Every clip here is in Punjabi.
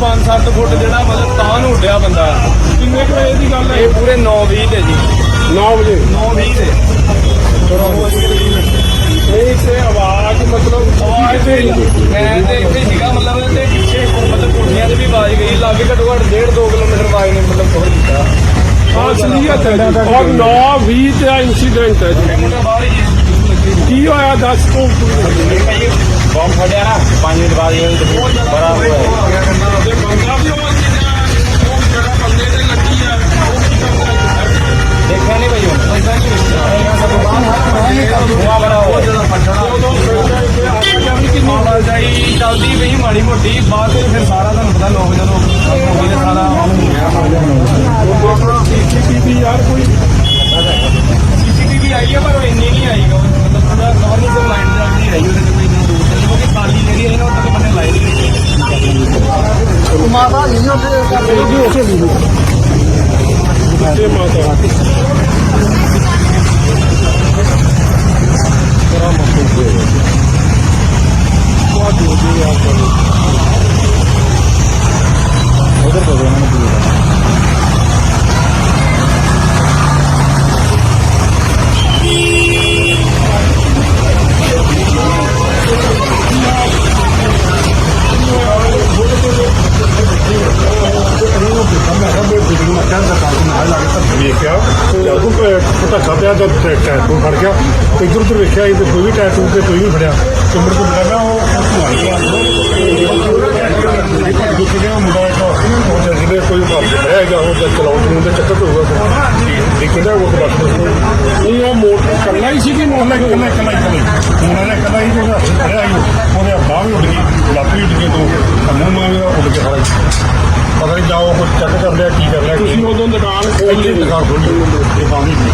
5-7 ਫੁੱਟ ਜਿਹੜਾ ਮਤਲਬ ਤਾਂ ਨੂੰ ਉੱਡਿਆ ਬੰਦਾ। ਕਿੰਨੇ ਕੁ ਵਜੇ ਦੀ ਗੱਲ ਹੈ? ਇਹ ਪੂਰੇ 9-20 ਤੇ ਜੀ। 9 ਵਜੇ। 9-20 ਤੇ। ਇਹ ਤੇ ਆਵਾਜ਼ ਮਤਲਬ ਆਵਾਜ਼ ਤੇ ਮੈਂ ਤੇ ਇੱਥੇ ਸੀਗਾ ਮਤਲਬ ਤੇ ਪਿੱਛੇ ਮਤਲਬ ਕੋਠੀਆਂ 'ਚ ਵੀ ਆਵਾਜ਼ ਗਈ ਲਾਗੇ ਘੱਟੋ ਘੱਟ 1.5-2 ਕਿਲੋਮੀਟਰ ਆਵਾਜ਼ ਨੇ ਮਤਲਬ ਕਵਰ ਕੀਤਾ। ਅਸਲੀਅਤ ਹੈ ਜੀ। ਔਰ 9 20 ਤੇ ਇਨਸੀਡੈਂਟ ਹੀ ਜੀ। ਕੀ ਹੋਇਆ ਦੱਸ ਤੂੰ। ਫੜਿਆ ਨਾ 5 ਮਿੰਟ ਬਾਅਦ ਇਹ ਬੜਾ ਹੋਇਆ ਤੇ ਬੰਦਾ ਵੀ ਉਹ ਜਿਹੜਾ ਬੰਦੇ ਤੇ ਲੱਗੀ ਆ ਉਹ ਕੀ ਕਰਦਾ ਦੇਖਿਆ ਨਹੀਂ ਭਾਈ ਹੁਣ ਧੂਆ ਬੜਾ ਹੋਇਆ ਉਦੋਂ ਸੋਚਿਆ ਕਿ ਆਵਾਜ਼ ਵੀ ਕਿੰਨੀ ਆਵਾਜਾਈ ਚੱਲਦੀ ਪਈ ਮਾੜੀ ਮੋਟੀ ਬਾਅਦ ਵਿੱਚ ਫਿਰ ਸਾਰਾ ਤੁਹਾਨੂੰ ਪਤਾ ਲੋਕ ਜਦੋਂ ਹੋ ਗਏ ਸਾਰਾ ਸੀਸੀਟੀਵੀ ਯਾਰ ਕੋਈ ਸੀਸੀਟੀਵੀ ਆਈ ਹੈ ਪਰ ਉਹ ਇੰਨੀ ਨਹੀਂ ਆਈ ਗਾ। ਮਤਲਬ ਥੋੜਾ ਨਾਰਮਲ ਤੇ ਲਾਈਨ ਜਾਂਦੀ ਰਹੀ ਉਹਦੇ ਤੇ ਕੋਈ ਇੰਨੀ ਦੂਰ ਤੇ ਕਿਉਂਕਿ ਖਾਲੀ ਏਰੀਆ ਹੈ ਨਾ ਉੱਥੇ ਬੰਨੇ ਲਾਈਨ ਨਹੀਂ ਤੇ ਮਾਤਾ ਵੇਖਿਆ ਜਦੋਂ ਧੱਕਾ ਪਿਆ ਜਦ ਟੈਟੂ ਫੜ ਗਿਆ। ਇੱਧਰ ਉੱਧਰ ਵੇਖਿਆ ਇਹ ਕੋਈ ਵੀ ਟੈਟੂ ਤੇ ਕੋਈ ਵੀ ਫੜਿਆ। ਤੇ ਮੁੜ ਕੇ ਲੱਗਾ ਉਹ ਦੁੱਖ ਗਿਆ ਮੁੰਡਾ ਇੱਕ ਉਹ ਜਿਹਦੇ ਕੋਈ ਮਾਰ ਹੈਗਾ। ਉਹ ਜਦ ਚਲਾਉਣ ਨੂੰ ਤੇ ਚੱਕਰ ਹੋਊਗਾ ਦੇਖਦਾ ਉਹ ਬਸ ਨਹੀਂ ਉਹ ਮੋਟਰ ਕੱਲਾ ਹੀ ਸੀ ਕਿ ਮੋਟਰ ਇਕੱਲਾ ਇਕੱਲਾ ਇਕੱਲਾ ਉਹਨਾਂ ਨੇ ਇਕੱਲਾ ਹੀ ਜਿਹੜਾ ਫੜਿਆ ਸੀ ਉਹਦੇ ਬਾਹ ਵੀ ਉੱਡ ਗਈ ਲੱਤ ਵੀ ਉੱਡ ਗਈ ਤੋਂ ਮੂੰਹ ਮਾਂ ਵੀ ਉੱਡ ਗਿਆ ਸਾਰਾ ਹੀ। ਪਤਾ ਨਹੀਂ ਜਾਓ ਕੁਝ ਚੈੱਕ ਕਰ ਲਿਆ ਕੀ ਕਰ ਲਿਆ ਤੁਸੀਂ ਉਦੋਂ ਦੁਕਾਨ ਖੋਲ ਲਈ ਦੁਕਾਨ ਖੋਲੀ ਇਹ ਹੀ ਸੀ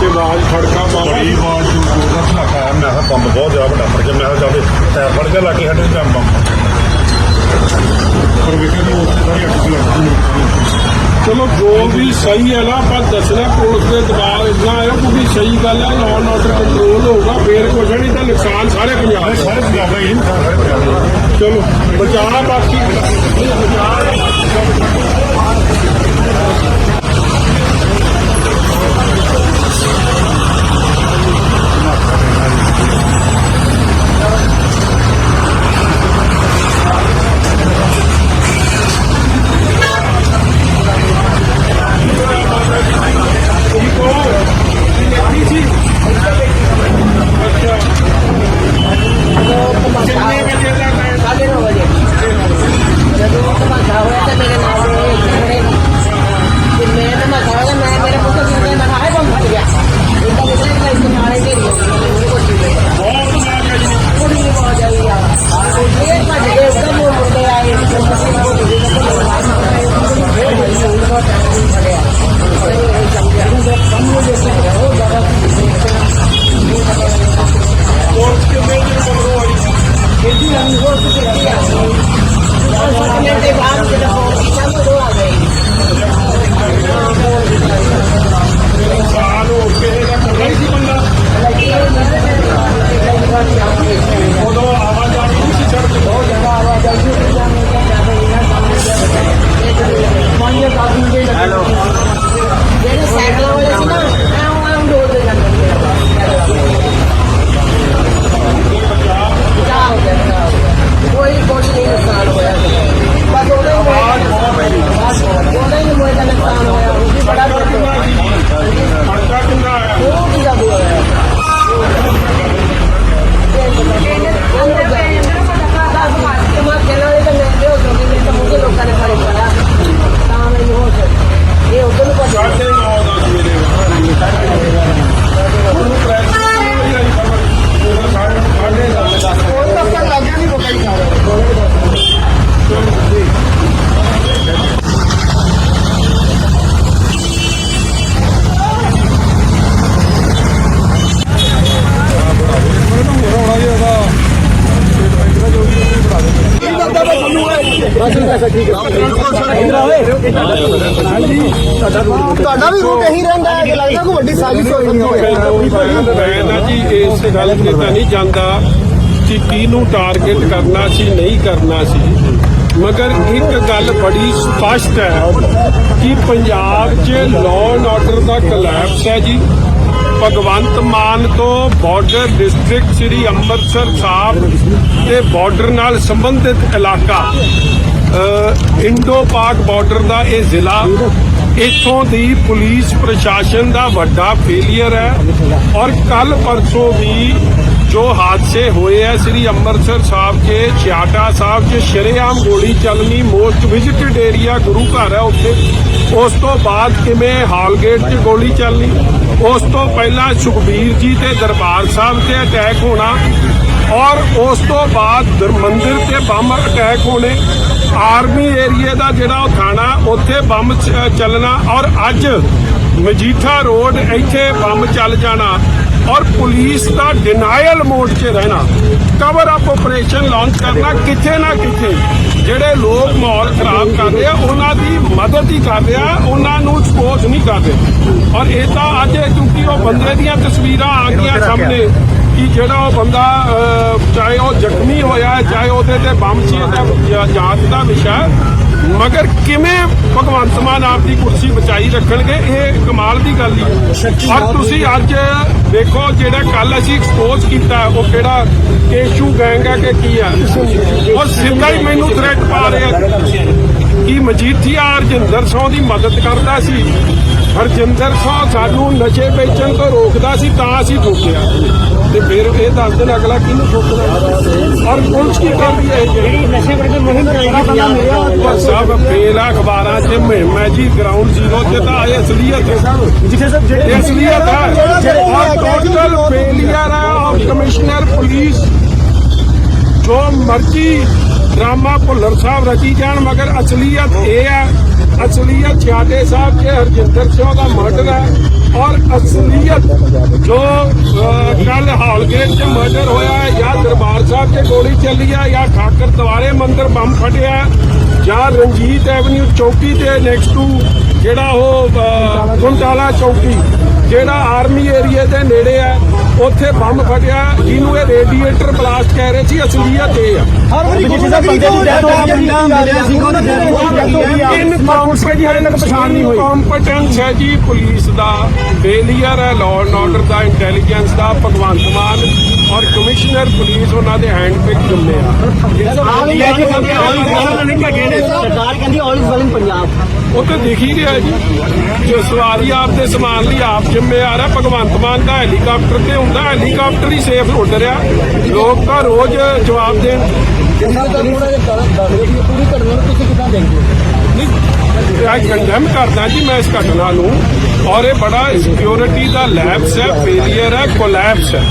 ਤੇ ਆਵਾਜ਼ ਖੜਕਾ ਬੜੀ ਆਵਾਜ਼ ਜੋ ਦਾ ਧਮਾਕਾ ਆਇਆ। ਮੈਂ ਕਿਹਾ ਬੰਬ ਬਹੁਤ ਜ਼ਿਆਦਾ ਵੱਡਾ ਫੜ ਗਿਆ। ਮੈਂ ਕਿਹਾ ਜਾਵੇ ਟਾਇਰ ਫੜ ਗਿਆ ਲਾਗੇ ਸਾਡੇ ਕੰਮ ਬੰਬ ਪਰ ਵੇਖਿਆ ਵੀ ਉਸ ਸਾਰੀ ਅੱਗ ਲੱਗੀ ਚਲੋ ਜੋ ਵੀ ਸਹੀ ਹੈ ਨਾ ਆਪਾਂ ਦੱਸਣਾ ਪੁਲਿਸ ਦੇ ਦਬਾਅ ਇਦਾਂ ਹੈ ਕਿ ਸਹੀ ਗੱਲ ਹੈ ਲਾਅ ਆਰਡਰ ਕੰਟਰੋਲ ਹੋਊਗਾ ਫੇਰ ਕੁਛ ਨਹੀਂ ਤਾਂ ਨੁਕਸਾਨ ਸਾਰੇ ਪੰਜਾਬ ਦਾ। ਸਾਰੇ ਪੰਜਾਬ ਦਾ ਹੀ ਚਲੋ ਬਚਾਅ ਬਾਕੀ ਕਿੰਨੇ ਤੁਹਾਡਾ ਵੀ ਰੂਟ ਇਹੀ ਰਹਿੰਦਾ ਹੈ ਕਿ ਲੱਗਦਾ ਕੋਈ ਵੱਡੀ ਸਾਜ਼ਿਸ਼ ਹੋਈ ਨਹੀਂ ਹੋਵੇ। ਮੈਂ ਜੀ ਇਸ ਗੱਲ ਤੇ ਤਾਂ ਨਹੀਂ ਜਾਂਦਾ ਕਿ ਕਿਹਨੂੰ ਟਾਰਗੇਟ ਕਰਨਾ ਸੀ, ਨਹੀਂ ਕਰਨਾ ਸੀ। ਮਗਰ ਇੱਕ ਗੱਲ ਬੜੀ ਸਪਸ਼ਟ ਹੈ ਕਿ ਪੰਜਾਬ 'ਚ ਲਾਅ ਐਂਡ ਆਰਡਰ ਦਾ ਕਲੈਪਸ ਹੈ ਜੀ। ਭਗਵੰਤ ਮਾਨ ਤੋਂ ਬਾਰਡਰ ਡਿਸਟ੍ਰਿਕਟ ਸ੍ਰੀ ਅੰਮ੍ਰਿਤਸਰ ਸਾਹਿਬ ਤੇ ਬਾਰਡਰ ਨਾਲ ਸੰਬੰਧਿਤ ਇਲਾਕਾ ਇੰਡੋ ਪਾਕ ਬਾਰਡਰ ਦਾ ਇਹ ਜ਼ਿਲ੍ਹਾ ਇੱਥੋਂ ਦੀ ਪੁਲਿਸ ਪ੍ਰਸ਼ਾਸਨ ਦਾ ਵੱਡਾ ਫੇਲੀਅਰ ਹੈ ਔਰ ਕੱਲ ਪਰਸੋਂ ਵੀ ਜੋ ਹਾਦਸੇ ਹੋਏ ਆ, ਸ੍ਰੀ ਅੰਮ੍ਰਿਤਸਰ ਸਾਹਿਬ ਕੇ, ਛਿਆਟਾ ਸਾਹਿਬ 'ਚ ਸ਼ਰੇਆਮ ਗੋਲੀ ਚੱਲਣੀ ਮੋਸਟ ਵਿਜ਼ਿਟਡ ਏਰੀਆ ਗੁਰੂ ਘਰ ਹੈ ਉੱਥੇ। ਉਸ ਤੋਂ ਬਾਅਦ ਕਿਵੇਂ ਹਾਲਗੇਟ 'ਚ ਗੋਲੀ ਚੱਲਣੀ? ਉਸ ਤੋਂ ਪਹਿਲਾਂ ਸੁਖਬੀਰ ਜੀ ਤੇ ਦਰਬਾਰ ਸਾਹਿਬ ਤੇ ਅਟੈਕ ਹੋਣਾ ਔਰ ਉਸ ਤੋਂ ਬਾਅਦ ਦਰਮੰਦਰ ਤੇ ਬੰਬ ਅਟੈਕ ਹੋਣੇ। ਆਰਮੀ ਏਰੀਆ ਦਾ ਜਿਹੜਾ ਉਹ ਥਾਣਾ, ਉੱਥੇ ਬੰਬ ਚੱਲਣਾ ਔਰ ਅੱਜ ਮਜੀਠਾ ਰੋਡ ਇੱਥੇ ਬੰਬ ਚੱਲ ਜਾਣਾ ਔਰ ਪੁਲਿਸ ਦਾ ਡਿਨਾਇਲ ਮੋਡ 'ਚ ਰਹਿਣਾ। ਕਵਰ ਅਪ ਆਪਰੇਸ਼ਨ ਲਾਂਚ ਕਰਨਾ ਕਿੱਥੇ ਨਾ ਕਿੱਥੇ। ਜਿਹੜੇ ਲੋਕ ਮਾਹੌਲ ਖਰਾਬ ਕਰ ਰਹੇ ਆ, ਉਹਨਾਂ ਦੀ ਮਦਦ ਹੀ ਕਰ ਰਿਹਾ ਉਹਨਾਂ ਨੂੰ ਸਪੋਰਟ ਨਹੀਂ ਕਰਦੇ ਔਰ ਇਹ ਤਾਂ ਅੱਜ ਕਿਉਂਕਿ ਉਹ ਬੰਦੇ ਦੀਆਂ ਤਸਵੀਰਾਂ ਆ ਗਈਆਂ ਸਾਹਮਣੇ ਕਿ ਜਿਹੜਾ ਉਹ ਬੰਦਾ ਜ਼ਖਮੀ ਹੋਇਆ ਚਾਹੇ ਉਹਦੇ ਤੇ ਬੰਬ ਸੀ ਇਹਦਾ ਜਾਂ- ਜਾਂਚ ਦਾ ਵਿਸ਼ਾ। ਮਗਰ ਕਿਵੇਂ ਭਗਵੰਤ ਮਾਨ ਆਪ ਦੀ ਕੁਰਸੀ ਬਚਾਈ ਰੱਖਣਗੇ ਇਹ ਕਮਾਲ ਦੀ ਗੱਲ ਹੀ ਹੈ। ਔਰ ਤੁਸੀਂ ਅੱਜ ਦੇਖੋ ਜਿਹੜਾ ਕੱਲ ਅਸੀਂ ਐਕਸਪੋਜ਼ ਕੀਤਾ ਉਹ ਕਿਹੜਾ ਕੇਸ਼ੂ ਗੈਂਗ ਹੈ ਕਿ ਕੀ ਹੈ? ਉਹ ਸਿੱਧਾ ਹੀ ਮੈਨੂੰ ਥ੍ਰੈਟ ਪਾ ਰਿਹਾ ਕਿ ਮਜੀਠੀਆ ਹਰਜਿੰਦਰ ਸਿੰਘ ਦੀ ਮਦਦ ਕਰਦਾ ਸੀ। ਹਰਜਿੰਦਰ ਸਿੰਘ ਸਾਨੂੰ ਨਸ਼ੇ ਵੇਚਣ ਤੋਂ ਰੋਕਦਾ ਸੀ ਤਾਂ ਅਸੀਂ ਠੋਕਿਆ ਤੇ ਫਿਰ ਇਹ ਦੱਸ ਦੇਣ ਅਗਲਾ ਕਿਹਨੂੰ ਠੋਕਦਾ ਔਰ ਪੁਲਿਸ ਕੀ ਕਰਦੀ ਹੈ ਜਿਹੜੀ? ਨਸ਼ੇ ਵਰਗੇ ਮੁਹਿੰਮ ਚਲਾਈ ਪਰ ਸਭ ਫੇਲ ਅਖਬਾਰਾਂ 'ਚ ਮੁਹਿੰਮ ਹੈ ਜੀ ਗਰਾਊਂਡ ਜ਼ੀਰੋ ਤੇ ਤਾਂ ਇਹ ਅਸਲੀਅਤ ਹੈ। ਜਿੱਥੇ ਸਭ ਇਹ ਅਸਲੀਅਤ ਹੈ। ਔਰ ਟੋਟਲ ਫੇਲੀਅਰ ਹੈ ਕਮਿਸ਼ਨਰ ਪੁਲਿਸ ਜੋ ਮਰਜ਼ੀ ਡਰਾਮਾ ਭੁੱਲਰ ਸਾਹਿਬ ਰਚੀ ਜਾਣ ਮਗਰ ਅਸਲੀਅਤ ਇਹ ਹੈ ਅਸਲੀਅਤ ਛਾਟੇ ਸਾਹਿਬ ਕੇ ਹਰਜਿੰਦਰ ਸਿੰਘ ਦਾ ਮਰਡਰ ਹੈ ਔਰ ਅਸਲੀਅਤ ਜੋ ਕੱਲ ਹਾਲਗੇਟ 'ਚ ਮਰਡਰ ਹੋਇਆ ਹੈ ਜਾਂ ਦਰਬਾਰ ਸਾਹਿਬ 'ਚ ਗੋਲੀ ਚੱਲੀ ਹੈ ਜਾਂ ਠਾਕਰ ਦਵਾਰੇ ਮੰਦਿਰ ਬੰਬ ਫਟਿਆ ਜਾਂ ਰਣਜੀਤ ਐਵਨਿਊ ਚੌਕੀ ਤੇ ਨੈਕਸਟ ਟੂ ਜਿਹੜਾ ਉਹ ਅ, ਗੁੰਡਾਲਾ ਚੌਕੀ ਜਿਹੜਾ ਆਰਮੀ ਏਰੀਆ ਦੇ ਨੇੜੇ ਹੈ ਉੱਥੇ ਬੰਬ ਫਟਿਆ ਜਿਹਨੂੰ ਇਹ ਰੇਡੀਏਟਰ ਬਲਾਸਟ ਕਹਿ ਰਹੇ ਸੀ ਅਸਲੀਅਤ ਇਹ ਆ। ਹਰ ਵਾਰੀ ਜਿੱਥੇ ਸਭ ਬੰਦੇ ਦੀ ਡੈਥ ਹੋ ਗਈ ਮਿਲਿਆ ਸੀ ਉਹਦੀ ਡੈਥ ਹੋ ਗਈ ਆ। ਇਨਕੰਪੀਟੈਂਟ ਹਾਲੇ ਤੱਕ ਪਛਾਣ ਨਹੀਂ ਹੋਈ। ਕੰਪੀਟੈਂਸ ਹੈ ਜੀ ਪੁਲਿਸ ਦਾ। ਫੇਲੀਅਰ ਹੈ ਲਾਅ ਐਂਡ ਆਰਡਰ ਦਾ ਇੰਟੈਲੀਜੈਂਸ ਦਾ ਭਗਵੰਤ ਮਾਨ ਔਰ ਕਮਿਸ਼ਨਰ ਪੁਲਿਸ ਉਹਨਾਂ ਦੇ ਹੈਂਡ ਪਿਕ ਜੁੰਮੇ ਆ। ਸਰਕਾਰ ਕਹਿੰਦੀ all is well in Punjab. ਉਹ ਤੇ ਦਿਖ ਹੀ ਰਿਹਾ ਜੀ। ਜੋ ਸਵਾਰੀ ਆਪ ਦੇ ਸਮਾਨ ਲਈ ਆਪ ਜ਼ਿੰਮੇਵਾਰ ਹੈ ਭਗਵੰਤ ਮਾਨ ਦਾ ਹੈਲੀਕਾਪਟਰ ਤੇ ਹੁੰਦਾ ਹੈਲੀਕਾਪਟਰ ਹੀ ਸੇਫ ਉੱਡ ਰਿਹਾ। ਲੋਕ ਤਾਂ ਰੋਜ਼ ਜਵਾਬ ਦੇਣ। ਪੂਰੀ ਘਟਨਾ ਨੂੰ ਤੁਸੀਂ ਕਿੱਦਾਂ ਦੇਖਦੇ ਹੋ? ਨਹੀਂ ਕੰਡੈਮ ਕਰਦਾ ਜੀ ਮੈਂ ਇਸ ਘਟਨਾ ਨੂੰ ਔਰ ਇਹ ਬੜਾ ਸਿਕਿਉਰਿਟੀ ਦਾ ਲੈਪਸ ਹੈ ਫੇਲਿਅਰ ਹੈ ਕੋਲੈਪਸ ਹੈ।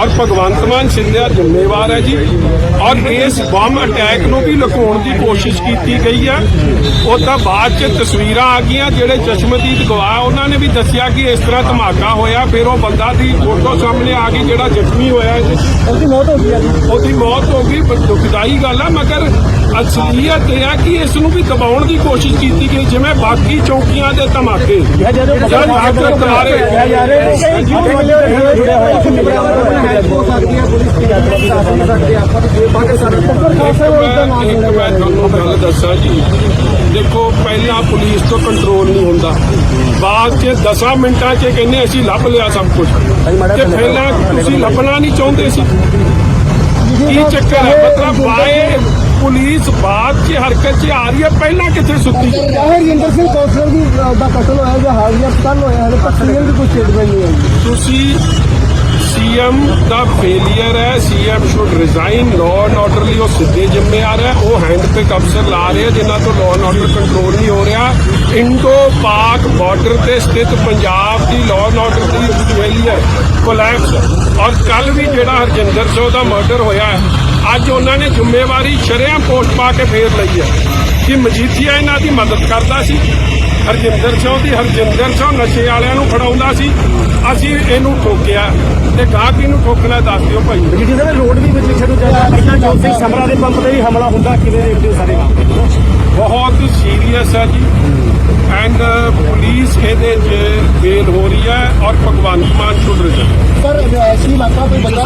ਔਰ ਭਗਵੰਤ ਮਾਨ ਸਿੰਧਿਆ ਜ਼ਿੰਮੇਵਾਰ ਹੈ ਜੀ। ਔਰ ਇਸ ਬੰਬ ਅਟੈਕ ਨੂੰ ਵੀ ਲੁਕਾਉਣ ਦੀ ਕੋਸ਼ਿਸ਼ ਕੀਤੀ ਗਈ ਹੈ। ਉਹ ਤਾਂ ਬਾਅਦ ਚ ਤਸਵੀਰਾਂ ਆ ਗਈਆਂ ਜਿਹੜੇ ਚਸ਼ਮਦੀਦ ਗਵਾਹ ਉਹਨਾਂ ਨੇ ਵੀ ਦੱਸਿਆ ਕਿ ਇਸ ਤਰ੍ਹਾਂ ਧਮਾਕਾ ਹੋਇਆ। ਫਿਰ ਉਹ ਬੰਦਾ ਦੀ ਫੋਟੋ ਸਾਹਮਣੇ ਆ ਗਈ ਜਿਹੜਾ ਜ਼ਖਮੀ ਹੋਇਆ ਉਹਦੀ ਮੌਤ ਹੋ ਗਈ ਉਹਦੀ ਮੌਤ ਹੋ ਗਈ ਪਰ ਦੁਖਦਾਈ ਗੱਲ ਹੈ ਮਗਰ ਅਸਲੀਅਤ ਇਹ ਹੈ ਕਿ ਇਸ ਨੂੰ ਵੀ ਦਬਾਉਣ ਦੀ ਕੋਸ਼ਿਸ਼ ਕੀਤੀ ਗਈ ਜਿਵੇਂ ਬਾਕੀ ਚੌਕੀਆਂ ਦੇ ਧਮਾਕੇ। ਜਦੋਂ ਜਾਂ ਡਾਕਟਰ ਦੁਆਰੇ ਯਾਰ ਇਹ ਕਿਉਂ ਮਿਲੇ ਹੋਏ ਜੁੜੇ ਹੋਏ ਆ ਹੈਲਪ ਹੋ ਸਕਦੀ ਹੈ ਪੁਲਿਸ ਦੀ ਯਾਤਰਾ ਵੀ ਕਰ ਸਕਦੇ ਆ ਪਰ ਪਾਕਿਸਤਾਨ ਪਰ ਖਾਸਾ ਉਹ ਇਦਾਂ ਨਾ ਇੱਕ ਮੈਂ ਤੁਹਾਨੂੰ ਗੱਲ ਦੱਸਾਂ ਜੀ। ਦੇਖੋ ਪਹਿਲਾਂ ਪੁਲਿਸ ਤੋਂ ਕੰਟਰੋਲ ਨਹੀਂ ਹੁੰਦਾ। ਬਾਅਦ 'ਚ 10 ਮਿੰਟਾਂ 'ਚ ਕਹਿੰਦੇ ਅਸੀਂ ਲੱਭ ਲਿਆ ਸਭ ਕੁਝ ਤੇ ਪਹਿਲਾਂ ਤੁਸੀਂ ਲੱਭਣਾ ਨਹੀਂ ਚਾਹੁੰਦੇ ਸੀ। ਕੀ ਚੱਕਰ ਹੈ? ਮਤਲਬ ਬਾਏ ਪੁਲਿਸ ਬਾਅਦ 'ਚ ਹਰਕਤ 'ਚ ਆ ਰਹੀ ਹੈ ਪਹਿਲਾਂ ਕਿੱਥੇ ਸੁੱਤੀ? ਹਰਜਿੰਦਰ ਸਿੰਘ ਕੌਂਸਲਰ ਦੀ ਦਾ ਕਤਲ ਹੋਇਆ ਜਾਂ ਹਾਜ਼ਰ ਕੱਲ ਹੋਇਆ ਹੈ ਪਰ ਸੀਐਮ ਦੀ ਕੋਈ ਸਟੇਟਮੈਂਟ ਨਹੀਂ ਆਈ। ਤੁਸੀਂ ਸੀਐਮ ਦਾ ਫੇਲਿਅਰ ਹੈ CM should resign law and order ਲਈ ਉਹ ਸਿੱਧੇ ਜ਼ਿੰਮੇਵਾਰ ਹੈ ਉਹ ਹੈਂਡ ਤੇ ਅਫਸਰ ਲਾ ਰਹੇ ਜਿਨ੍ਹਾਂ ਤੋਂ ਲਾਅ ਐਂਡ ਆਰਡਰ ਕੰਟਰੋਲ ਨਹੀਂ ਹੋ ਰਿਹਾ। ਇੰਡੋ ਪਾਕ ਬਾਰਡਰ ਤੇ ਸਥਿਤ ਪੰਜਾਬ ਦੀ ਲਾਅ ਐਂਡ ਆਰਡਰ ਦੀ ਫੇਲਿਅਰ ਕੋਲੈਪਸ ਔਰ ਕੱਲ ਵੀ ਜਿਹੜਾ ਹਰਜਿੰਦਰ ਸਿੰਘ ਦਾ ਮਰਡਰ ਹੋਇਆ ਅੱਜ ਉਹਨਾਂ ਨੇ ਜ਼ਿੰਮੇਵਾਰੀ ਸ਼ਰਿਆਂ ਪੋਸਟ ਪਾ ਕੇ ਫੇਰ ਲਈ ਹੈ। ਕਿ ਮਜੀਠੀਆ ਇਹਨਾਂ ਦੀ ਮਦਦ ਕਰਦਾ ਸੀ? ਹਰਜਿੰਦਰ ਸਿੰਘ ਦੀ ਹਰਜਿੰਦਰ ਸਿੰਘ ਨਸ਼ੇ ਵਾਲਿਆਂ ਨੂੰ ਫੜਾਉਂਦਾ ਸੀ। ਅਸੀਂ ਇਹਨੂੰ ਠੋਕਿਆ ਤੇ ਗਾਹਕੀ ਨੂੰ ਠੋਕਣਾ ਦੱਸ ਦਿਓ ਭਾਈ। ਜਿੱਥੇ ਸਭ ਰੋਡ ਵੀ ਵਿੱਚ ਲਿਖਿਆ ਜਾਂਦਾ ਪਹਿਲਾਂ ਜੋਤ ਸਿੰਘ ਸਮਰਾ ਦੇ ਪੰਪ ਤੇ ਵੀ ਹਮਲਾ ਹੁੰਦਾ, ਕਿਵੇਂ ਦੇਖਦੇ ਹੋ ਸਾਰੇ ਬਹੁਤ ਸੀਰੀਅਸ ਹੈ ਜੀ। ਐਂਡ ਪੁਲਿਸ ਇਹਦੇ 'ਚ ਫੇਲ ਹੋ ਰਹੀ ਹੈ ਔਰ Bhagwant Mann should result sir ਐਸੀ ਮਾਤਾ ਕੋਈ ਬੰਦਾ